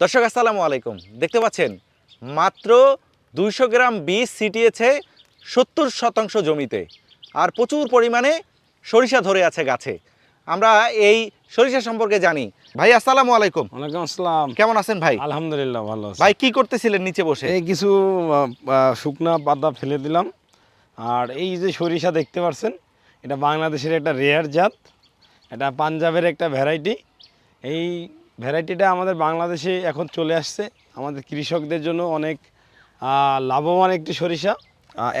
দর্শক আসসালামু আলাইকুম। দেখতে পাচ্ছেন মাত্র দুইশো গ্রাম বীজ ছিটিয়েছে সত্তর শতাংশ জমিতে আর প্রচুর পরিমাণে সরিষা ধরে আছে গাছে। আমরা এই সরিষা সম্পর্কে জানি। ভাই আসসালামু আলাইকুম। ওয়ালাইকুম আসসালাম। কেমন আছেন ভাই? আলহামদুলিল্লাহ ভালো আছি। ভাই কি করতেছিলেন নিচে বসে? এই কিছু শুকনা পাতা ফেলে দিলাম। আর এই যে সরিষা দেখতে পাচ্ছেন এটা বাংলাদেশের একটা রেয়ার জাত। এটা পাঞ্জাবের একটা ভ্যারাইটি এই ভ্যারাইটিটা আমাদের বাংলাদেশে এখন চলে আসছে। আমাদের কৃষকদের জন্য অনেক লাভবান একটি সরিষা।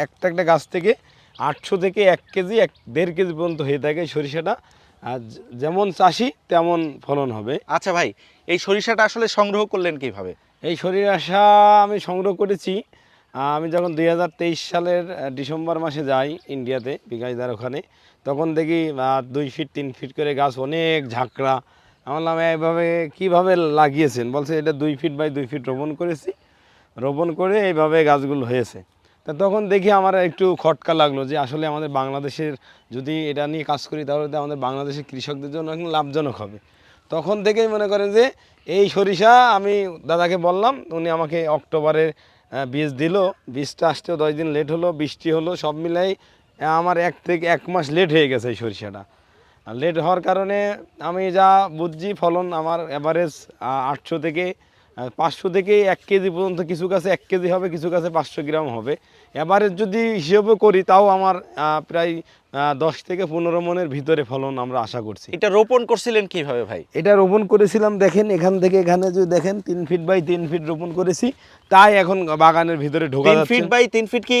একটা একটা গাছ থেকে আটশো থেকে এক কেজি এক দেড় কেজি পর্যন্ত হয়ে থাকে এই সরিষাটা। আর যেমন চাষি তেমন ফলন হবে। আচ্ছা ভাই এই সরিষাটা আসলে সংগ্রহ করলেন কীভাবে? এই সরিষা আমি সংগ্রহ করেছি আমি যখন দু হাজার তেইশ সালের ডিসেম্বর মাসে যাই ইন্ডিয়াতে বিকাশদার ওখানে তখন দেখি দুই ফিট তিন ফিট করে গাছ অনেক ঝাঁকড়া। আমি বললাম এইভাবে কীভাবে লাগিয়েছেন? বলছে, এটা দুই ফিট বাই দুই ফিট রোপণ করেছি। রোপণ করে এইভাবে গাছগুলো হয়েছে। তা তখন দেখি আমার একটু খটকা লাগল যে, আসলে আমাদের বাংলাদেশের যদি এটা নিয়ে কাজ করি, তাহলে তো আমাদের বাংলাদেশের কৃষকদের জন্য লাভজনক হবে। তখন থেকেই মনে করেন যে, এই সরিষা আমি দাদাকে বললাম, উনি আমাকে অক্টোবরের বীজ দিল। বীজটা আসতেও দশ দিন লেট হলো, বৃষ্টি হলো, সব মিলাই আমার এক থেকে এক মাস লেট হয়ে গেছে এই সরিষাটা। লেট হওয়ার কারণে আমি যা বুঝছি ফলন আমার অ্যাভারেজ আটশো থেকে পাঁচশো থেকে এক কেজি পর্যন্ত কিছু কাছে এক কেজি হবে, কিছু কাছে পাঁচশো গ্রাম হবে। এভারেজ যদি হিসেবে করি তাও আমার প্রায় দশ থেকে পনেরো মনের ভিতরে ফলন আমরা আশা করছি। এটা রোপণ করছিলেন কীভাবে ভাই? এটা রোপণ করেছিলাম দেখেন এখান থেকে এখানে যদি দেখেন তিন ফিট বাই তিন ফিট রোপণ করেছি। তাই এখন বাগানের ভিতরে ঢোকা তিন ফিট বাই তিন ফিট কি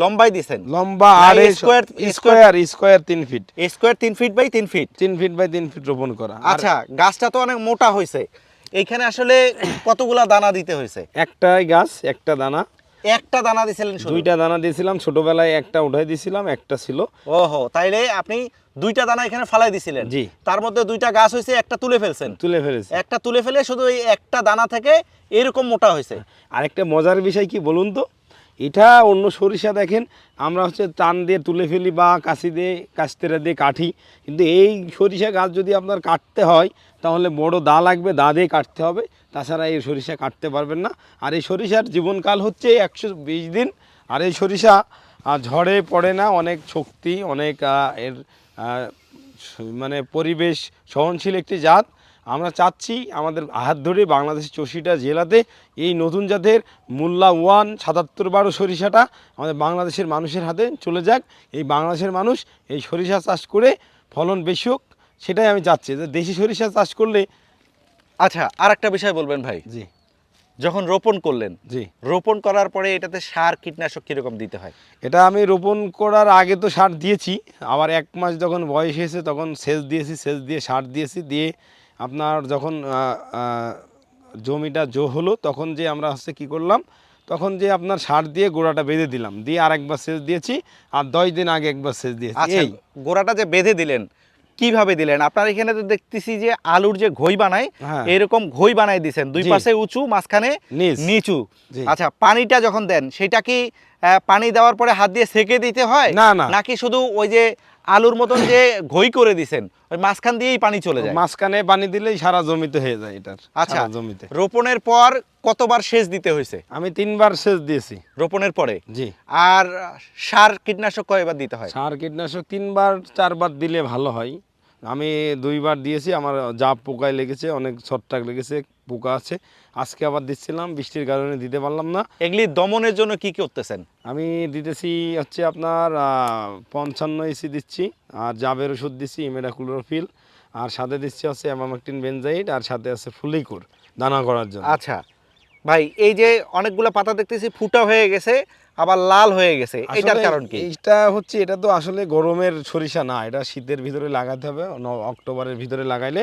লম্বাই দিছেন? লম্বা আর স্কোয়ার স্কোয়ার স্কোয়ার তিন ফিট স্কোয়ার তিন ফিট বাই তিন ফিট তিন ফিট বাই তিন ফিট রোপণ করা। আচ্ছা গাছটা তো অনেক মোটা হয়েছে এইখানে আসলে কতগুলা দানা দিতে হয়েছে একটাই গাছ একটা দানা। একটা দানা দিছিলেন দুইটা দানা দিয়েছিলাম ছোটবেলায় একটা উঠাই দিছিলাম একটা ছিল। ওহো তাইলে আপনি দুইটা দানা এখানে ফালাই দিছিলেন। জি। তার মধ্যে দুইটা গাছ হয়েছে একটা তুলে ফেলছেন। তুলে ফেলেছি। একটা তুলে ফেলে শুধু এই একটা দানা থেকে এরকম মোটা হয়েছে। আরেকটা মজার বিষয় কি বলুন তো? এটা অন্য সরিষা দেখেন, আমরা হচ্ছে টান দিয়ে তুলে ফেলি বা কাশি দিয়ে কাস্তেরা দিয়ে কাটি। কিন্তু এই সরিষা গাছ যদি আপনার কাটতে হয়, তাহলে বড় দা লাগবে, দা দিয়ে কাটতে হবে। তাছাড়া এই সরিষা কাটতে পারবেন না। আর এই সরিষার জীবনকাল হচ্ছে একশো বিশ দিন। আর এই সরিষা ঝড়ে পড়ে না, অনেক শক্তি, অনেক এর মানে পরিবেশ সহনশীল একটি জাত। আমরা চাচ্ছি আমাদের হাত ধরে বাংলাদেশের চষিটা জেলাতে এই নতুন জাতের মোল্লা ওয়ান সাতাত্তর বারো সরিষাটা আমাদের বাংলাদেশের মানুষের হাতে চলে যাক। এই বাংলাদেশের মানুষ এই সরিষা চাষ করে ফলন বেশি হোক সেটাই আমি চাচ্ছি। যে দেশি সরিষা চাষ করলে আচ্ছা আর একটা বিষয় বলবেন ভাই। জি। যখন রোপণ করলেন জি। রোপণ করার পরে এটাতে সার কীটনাশক কীরকম দিতে হয়? এটা আমি রোপণ করার আগে তো সার দিয়েছি। আবার এক মাস যখন বয়স হয়েছে তখন সেচ দিয়েছি সেচ দিয়ে সার দিয়েছি দিয়ে আপনার যখন জমিটা জো হলো তখন যে আমরা হচ্ছে কী করলাম তখন যে আপনার সার দিয়ে গোড়াটা বেঁধে দিলাম দিয়ে আরেকবার সেচ দিয়েছি আর দশ দিন আগে একবার সেচ দিয়েছি। আচ্ছা এই। গোড়াটা যে বেঁধে দিলেন কীভাবে দিলেন? আপনার এখানে তো দেখতেছি যে আলুর যে ঘই বানায় হ্যাঁ। এরকম ঘই বানাই দিছেন দুই। পাশে উঁচু মাঝখানে নিচু। আচ্ছা পানিটা যখন দেন সেটা কি আহ, পানি দেওয়ার পরে হাত দিয়ে সেকে দিতে হয়? না। নাকি শুধু ওই যে আলুর মতন যে ঘই করে দিছেন ওই মাঝখান দিয়েই পানি চলে যায়। মাঝখানে পানি দিলেই সারা জমিতে হয়ে যায় এটার আচ্ছা জমিতে। রোপণের পর কতবার সেচ দিতে হয়েছে? আমি তিনবার সেচ দিয়েছি। রোপণের পরে? জি। আর সার কীটনাশক কয়বার দিতে হয়? সার কীটনাশক তিনবার চারবার দিলে ভালো হয়। আমি দুইবার দিয়েছি আমার জাপ পোকায় লেগেছে অনেক ছট্টাক লেগেছে পোকা আছে। আজকে আবার দিচ্ছিলাম বৃষ্টির কারণে দিতে পারলাম না। এগুলি দমনের জন্য কি কি করতেছেন? আমি দিতেছি হচ্ছে আপনার পঞ্চান্ন এসি দিচ্ছি আর জাবের ওষুধ দিচ্ছি ইমেডাক্লোরোফিল আর সাথে দিচ্ছি হচ্ছে অ্যামামাকটিন বেনজাইট আর সাথে আছে ফুলিকুর দানা করার জন্য। আচ্ছা। ভাই এই যে অনেকগুলো পাতা দেখতেছি ফুটা হয়ে গেছে। আবার লাল হয়ে গেছে এটার কারণ কি? এইটা হচ্ছে এটা তো আসলে গরমের সরিষা না এটা শীতের ভিতরে লাগাতে হবে অক্টোবরের ভিতরে লাগাইলে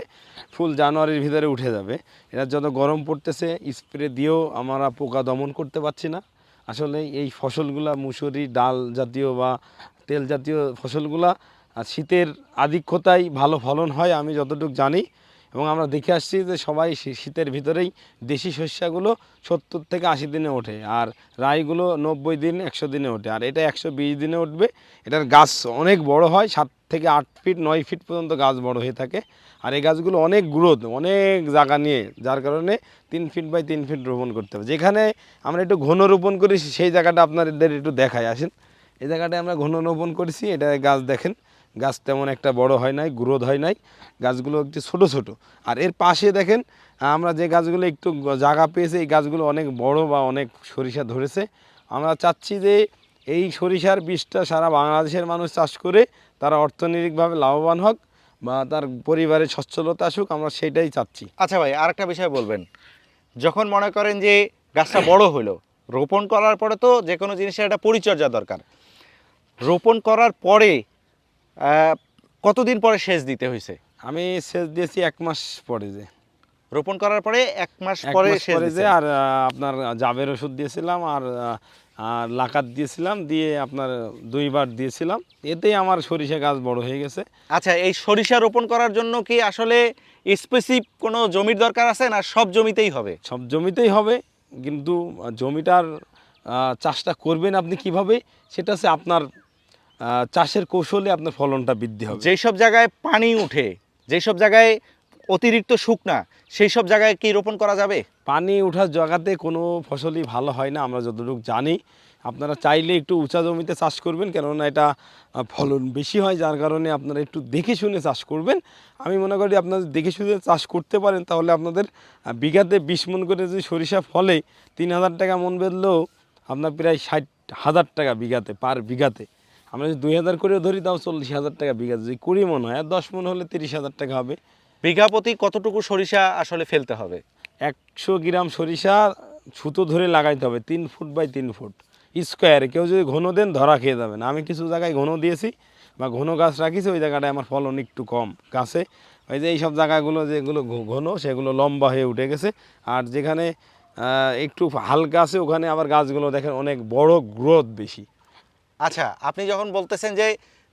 ফুল জানুয়ারির ভিতরে উঠে যাবে। এটা যত গরম পড়তেছে স্প্রে দিয়েও আমরা পোকা দমন করতে পারছি না। আসলে এই ফসলগুলা মুসুরি ডাল জাতীয় বা তেল জাতীয় ফসলগুলা আর শীতের আধিক্যতায় ভালো ফলন হয় আমি যতটুকু জানি। এবং আমরা দেখে আসছি যে সবাই শীতের ভিতরেই দেশি শস্যগুলো সত্তর থেকে আশি দিনে ওঠে আর রাইগুলো নব্বই দিন, একশো দিনে ওঠে। আর এটা একশো বিশ দিনে উঠবে। এটার গাছ অনেক বড় হয়, সাত থেকে আট ফিট, নয় ফিট পর্যন্ত গাছ বড় হয়ে থাকে। আর এই গাছগুলো অনেক গ্রোথ, অনেক জায়গা নিয়ে, যার কারণে তিন ফিট বাই তিন ফিট রোপণ করতে হবে। যেখানে আমরা একটু ঘন রোপণ করি সেই জায়গাটা আপনাদের একটু দেখায় আসেন। এই জায়গাটায় আমরা ঘন রোপণ করেছি, এটা গাছ দেখেন। গাছ তেমন একটা বড় হয় নাই, গ্রোথ হয় নাই, গাছগুলো একটু ছোট ছোট। আর এর পাশে দেখেন, আমরা যে গাছগুলো একটু জায়গা পেয়েছে, এই গাছগুলো অনেক বড় বা অনেক সরিষা ধরেছে। আমরা চাচ্ছি যে এই সরিষার বীজটা সারা বাংলাদেশের মানুষ চাষ করে তারা অর্থনৈতিকভাবে লাভবান হোক বা তার পরিবারে সচ্ছলতা আসুক, আমরা সেটাই চাচ্ছি। আচ্ছা ভাই, আরেকটা বিষয় বলবেন। যখন মনে করেন যে গাছটা বড় হলো, রোপণ করার পরে তো যে কোনো জিনিসের একটা পরিচর্যা দরকার। রোপণ করার পরে কতদিন পরে সেচ দিতে হয়েছে? আমি সেচ দিয়েছি এক মাস পরে যে। রোপণ করার পরে এক মাস পরে পরে যে আর আপনার জাবের ওষুধ দিয়েছিলাম আর আর লাকাত দিয়েছিলাম দিয়ে আপনার দুইবার দিয়েছিলাম। এতেই আমার সরিষা গাছ বড় হয়ে গেছে। আচ্ছা এই সরিষা রোপণ করার জন্য কি আসলে স্পেসিফিক কোনো জমির দরকার আছে না সব জমিতেই হবে? সব জমিতেই হবে কিন্তু জমিটার চাষটা করবেন আপনি কীভাবে সেটা হচ্ছে আপনার চাষের কৌশলে আপনার ফলনটা বৃদ্ধি হবে। যেই সব জায়গায় পানি উঠে যেই সব জায়গায় অতিরিক্ত শুকনা সেই সব জায়গায় কি রোপণ করা যাবে? পানি ওঠার জায়গাতে কোনো ফসলই ভালো হয় না আমরা যতটুকু জানি। আপনারা চাইলে একটু উঁচা জমিতে চাষ করবেন কেননা এটা ফলন বেশি হয় যার কারণে আপনারা একটু দেখে শুনে চাষ করবেন। আমি মনে করি আপনারা দেখে শুনে চাষ করতে পারেন তাহলে আপনাদের বিঘাতে বিশ মন করে যদি সরিষা ফলে তিন হাজার টাকা মন বেরলেও আপনার প্রায় ষাট হাজার টাকা বিঘাতে পার বিঘাতে। আমরা যদি দুই হাজার করেও ধরি তাও চল্লিশ হাজার টাকা বিঘা। যদি কুড়ি মন হয় আর দশ মন হলে তিরিশ হাজার টাকা হবে। বিঘা প্রতি কতটুকু সরিষা আসলে ফেলতে হবে? একশো গ্রাম সরিষা সুতো ধরে লাগাইতে হবে তিন ফুট বাই তিন ফুট। স্কোয়ারে কেউ যদি ঘন দেন ধরা খেয়ে যাবেন। আমি কিছু জায়গায় ঘন দিয়েছি বা ঘন গাছ রাখিছি ওই জায়গাটায় আমার ফলন একটু কম গাছে। ওই যে এইসব জায়গাগুলো যেগুলো ঘন সেগুলো লম্বা হয়ে উঠে গেছে। আর যেখানে একটু হালকা আছে ওখানে আবার গাছগুলো দেখেন অনেক বড় গ্রোথ বেশি। আচ্ছা আপনি যখন বলতেছেন যে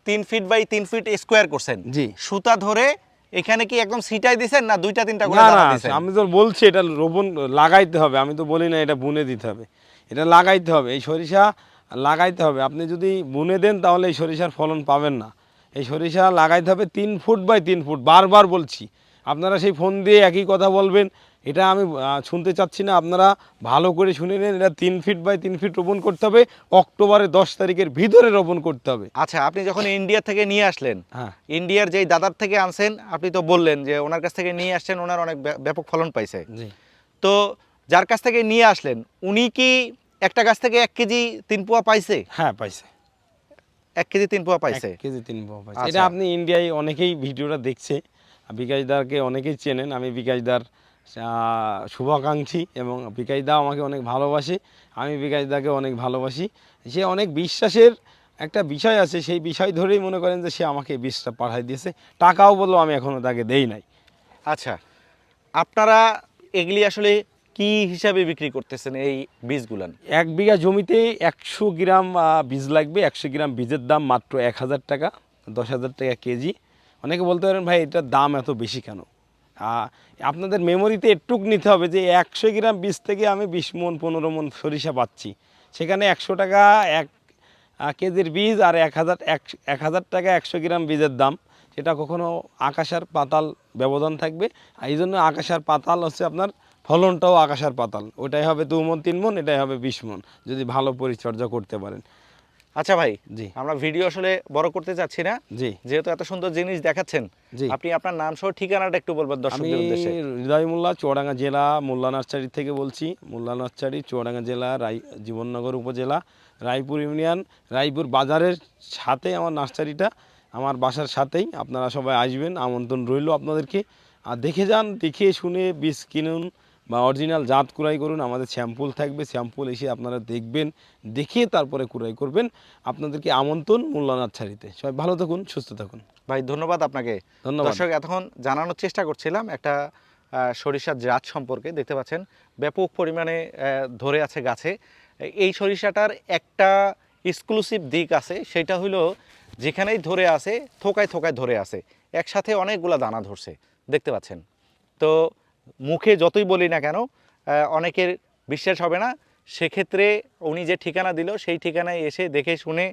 তিন ফিট বাই তিন ফিট স্কোয়ার করছেন জি। সুতা ধরে এখানে কি একদম সিটাই দিছেন না দুইটা তিনটা করে দানা দিছেন? আমি তো বলছি এটা রোপণ লাগাইতে হবে আমি তো বলি না এটা বুনে দিতে হবে এটা লাগাইতে হবে এই সরিষা লাগাইতে হবে আপনি যদি বুনে দেন তাহলে এই সরিষার ফলন পাবেন না এই সরিষা লাগাইতে হবে তিন ফুট বাই তিন ফুট বারবার বলছি আপনারা সেই ফোন দিয়ে একই কথা বলবেন এটা আমি শুনতে চাচ্ছি না। আপনারা ভালো করে শুনে নেন এটা তিন ফিট বাই তিন ফিট রোপণ করতে হবে। অক্টোবরের দশ তারিখের ভিতরে রোপণ করতে হবে। আচ্ছা আপনি যখন ইন্ডিয়া থেকে নিয়ে আসলেন হ্যাঁ। ইন্ডিয়ার যেই দাদার থেকে আনছেন আপনি তো বললেন যে ওনার কাছ থেকে নিয়ে আসছেন ওনার অনেক ব্য- ব্যাপক ফলন পাইছে। জি। তো যার কাছ থেকে নিয়ে আসলেন উনি কি একটা গাছ থেকে এক কেজি তিন পোয়া পাইছে? হ্যাঁ পাইছে। এক কেজি তিন পোয়া পাইছে? এক কেজি তিন পোয়া পাইছে। আচ্ছা। এটা আপনি ইন্ডিয়ায় অনেকেই ভিডিওটা দেখছে। বিকাশদারকে অনেকেই চেনেন আমি বিকাশদার আহ, শুভাকাঙ্ক্ষী এবং বিকাশদা আমাকে অনেক ভালোবাসে। আমি বিকাশদাকে অনেক ভালোবাসি। সে অনেক বিশ্বাসের একটা বিষয় আছে সেই বিষয় ধরেই মনে করেন যে সে আমাকে বীজটা পাঠাই দিয়েছে। টাকাও বলল আমি এখনও তাকে দেই নাই। আচ্ছা আপনারা এগুলি আসলে কি হিসাবে বিক্রি করতেছেন এই বীজগুলান? এক বিঘা জমিতে একশো গ্রাম বীজ লাগবে। একশো গ্রাম বীজের দাম মাত্র এক হাজার টাকা দশ হাজার টাকা কেজি। অনেকে বলতে পারেন ভাই এটার দাম এত বেশি কেন? আপনাদের মেমোরিতে একটুক নিতে হবে যে একশো গ্রাম বীজ থেকে আমি বিশ মন, পনেরো মন সরিষা পাচ্ছি। সেখানে একশো টাকা, এক কেজির বীজ আর এক হাজার এক হাজার টাকা একশো গ্রাম বীজের দাম সেটা কখনো আকাশ আর পাতাল ব্যবধান থাকবে। এই জন্য আকাশ আর পাতাল হচ্ছে আপনার ফলনটাও আকাশ আর পাতাল। ওটাই হবে দু মন, তিন মন, এটাই হবে বিশ মন, যদি ভালো পরিচর্যা করতে পারেন। আচ্ছা ভাই জি। আমরা ভিডিও আসলে বড় করতে চাচ্ছি না। জি। যেহেতু এত সুন্দর জিনিস দেখাচ্ছেন আপনি আপনার নাম সহ ঠিকানাটা একটু বলবেন দর্শকদের উদ্দেশ্যে। হৃদয় মোল্লা চুয়াডাঙ্গা জেলা মোল্লা নার্সারি থেকে বলছি। মোল্লা নার্সারি চুয়াডাঙ্গা জেলা রাই জীবননগর উপজেলা রায়পুর ইউনিয়ন রায়পুর বাজারের সাথে আমার নার্সারিটা আমার বাসার সাথেই আপনারা সবাই আসবেন আমন্ত্রণ রইল আপনাদেরকে। আর দেখে যান দেখে শুনে বীজ কিনুন বা অরিজিনাল জাত কুড়াই করুন আমাদের স্যাম্পুল থাকবে স্যাম্পুল এসে আপনারা দেখবেন দেখে তারপরে কুড়াই করবেন। আপনাদেরকে আমন্ত্রণ মোল্লা নার্সারিতে সবাই ভালো থাকুন সুস্থ থাকুন। ভাই ধন্যবাদ আপনাকে। ধন্যবাদ। দর্শক এতক্ষণ জানানোর চেষ্টা করছিলাম একটা সরিষার জাত সম্পর্কে। দেখতে পাচ্ছেন ব্যাপক পরিমাণে ধরে আছে গাছে। এই সরিষাটার একটা এক্সক্লুসিভ দিক আছে সেটা হলো যেখানেই ধরে আছে থোকায় থোকায় ধরে আছে। একসাথে অনেকগুলা দানা ধরছে। দেখতে পাচ্ছেন। তো মুখে যতই বলি না কেন অনেকের বিশ্বাস হবে না। সেক্ষেত্রে উনি যে ঠিকানা দিল, সেই ঠিকানায় এসে দেখে শুনে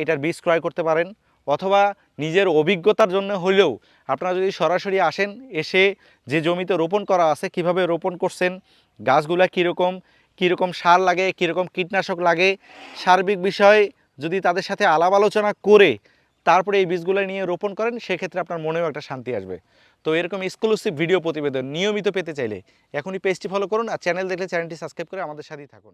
এটার বীজ ক্রয় করতে পারেন। অথবা নিজের অভিজ্ঞতার জন্য হলেও আপনারা যদি সরাসরি আসেন, এসে যে জমিতে রোপণ করা আছে, কীভাবে রোপণ করছেন, গাছগুলা কীরকম কীরকম সার লাগে, কীরকম কীটনাশক লাগে, সার্বিক বিষয়ে যদি তাদের সাথে আলাপ আলোচনা করে তারপরে এই বীজগুলো নিয়ে রোপণ করেন, সেক্ষেত্রে আপনার মনেও একটা শান্তি আসবে। তো এরকম এক্সক্লুসিভ ভিডিও প্রতিবেদন নিয়মিত পেতে চাইলে এখনই পেজটি ফলো করুন আর চ্যানেল দেখলে চ্যানেলটি সাবস্ক্রাইব করে আমাদের সাথেই থাকুন।